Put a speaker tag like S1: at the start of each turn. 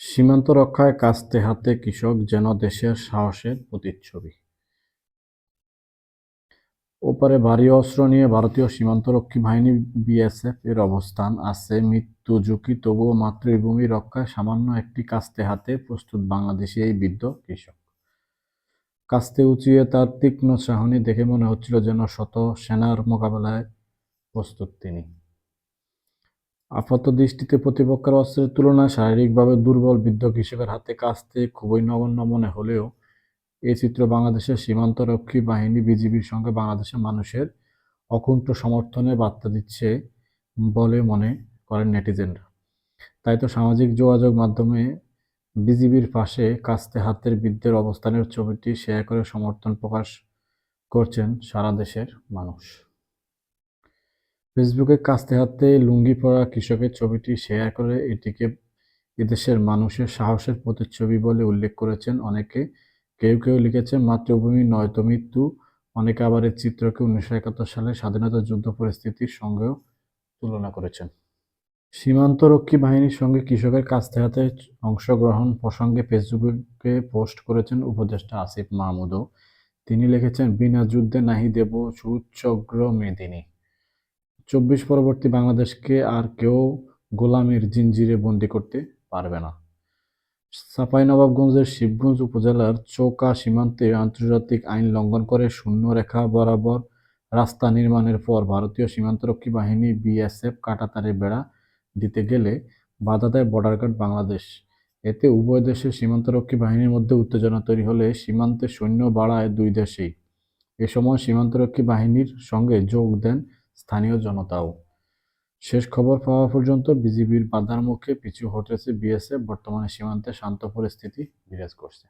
S1: সীমান্ত রক্ষায় কাস্তে হাতে কৃষক যেন দেশের সাহসের প্রতিচ্ছবি। ওপারে ভারী অস্ত্র নিয়ে ভারতীয় সীমান্তরক্ষী বাহিনী বিএসএফ এর অবস্থান আছে মৃত্যু ঝুঁকি, তবুও মাতৃভূমি রক্ষায় সামান্য একটি কাস্তে হাতে প্রস্তুত বাংলাদেশি এই বৃদ্ধ কৃষক। কাস্তে উঁচিয়ে তার তীক্ষ্ণ চাহনি দেখে মনে হচ্ছিল যেন শত সেনার মোকাবেলায় প্রস্তুত তিনি। আপাত দৃষ্টিতে প্রতিপক্ষের অস্ত্রের তুলনায় শারীরিকভাবে দুর্বল বৃদ্ধ কৃষকের হাতে কাস্তে খুবই নগণ্য মনে হলেও এই চিত্র বাংলাদেশের সীমান্তরক্ষী বাহিনী বিজিবির সঙ্গে বাংলাদেশের মানুষের অকুণ্ঠ সমর্থনে বার্তা দিচ্ছে বলে মনে করেন নেটিজেনরা। তাই তো সামাজিক যোগাযোগ মাধ্যমে বিজিবির পাশে কাস্তে হাতের বৃদ্ধের অবস্থানের ছবিটি শেয়ার করে সমর্থন প্রকাশ করছেন সারা দেশের মানুষ। ফেসবুকে কাস্তে হাতে লুঙ্গি পরা কৃষকের ছবিটি শেয়ার করে এটিকে এদেশের মানুষের সাহসের প্রতিচ্ছবি বলে উল্লেখ করেছেন অনেকে। কেউ কেউ লিখেছেন মাতৃভূমি নয়তো মৃত্যু। অনেকে আবার এই চিত্রকে উনিশশো একাত্তর সালে স্বাধীনতা যুদ্ধ পরিস্থিতির সঙ্গেও তুলনা করেছেন। সীমান্তরক্ষী বাহিনীর সঙ্গে কৃষকের কাস্তে হাতে অংশগ্রহণ প্রসঙ্গে ফেসবুকে পোস্ট করেছেন উপদেষ্টা আসিফ মাহমুদও। তিনি লিখেছেন, বিনা যুদ্ধে নাহি দেব সুউচ্চগ্র মেদিনী চব্বিশ পরবর্তী বাংলাদেশকে আর কেউ গোলামের জিঞ্জিরে বন্দি করতে পারবে না। চাঁপাইনবাবগঞ্জের শিবগঞ্জ উপজেলার চৌকা সীমান্তে আন্তর্জাতিক আইন লঙ্ঘন করে শূন্য রেখা বরাবর রাস্তা নির্মাণের পর ভারতীয় সীমান্তরক্ষী বাহিনী বিএসএফ কাটাতারে বেড়া দিতে গেলে বাধা দেয় বর্ডার গার্ড বাংলাদেশ। এতে উভয় দেশের সীমান্তরক্ষী বাহিনীর মধ্যে উত্তেজনা তৈরি হলে সীমান্তে সৈন্য বাড়ায় দুই দেশেই। এ সময় সীমান্তরক্ষী বাহিনীর সঙ্গে যোগ দেন স্থানীয় জনতাও। শেষ খবর পাওয়া পর্যন্ত বিজিবির বাধার মুখে পিছু হটেছে বিএসএফ, বর্তমানে সীমান্তে শান্ত পরিস্থিতি বিরাজ করছে।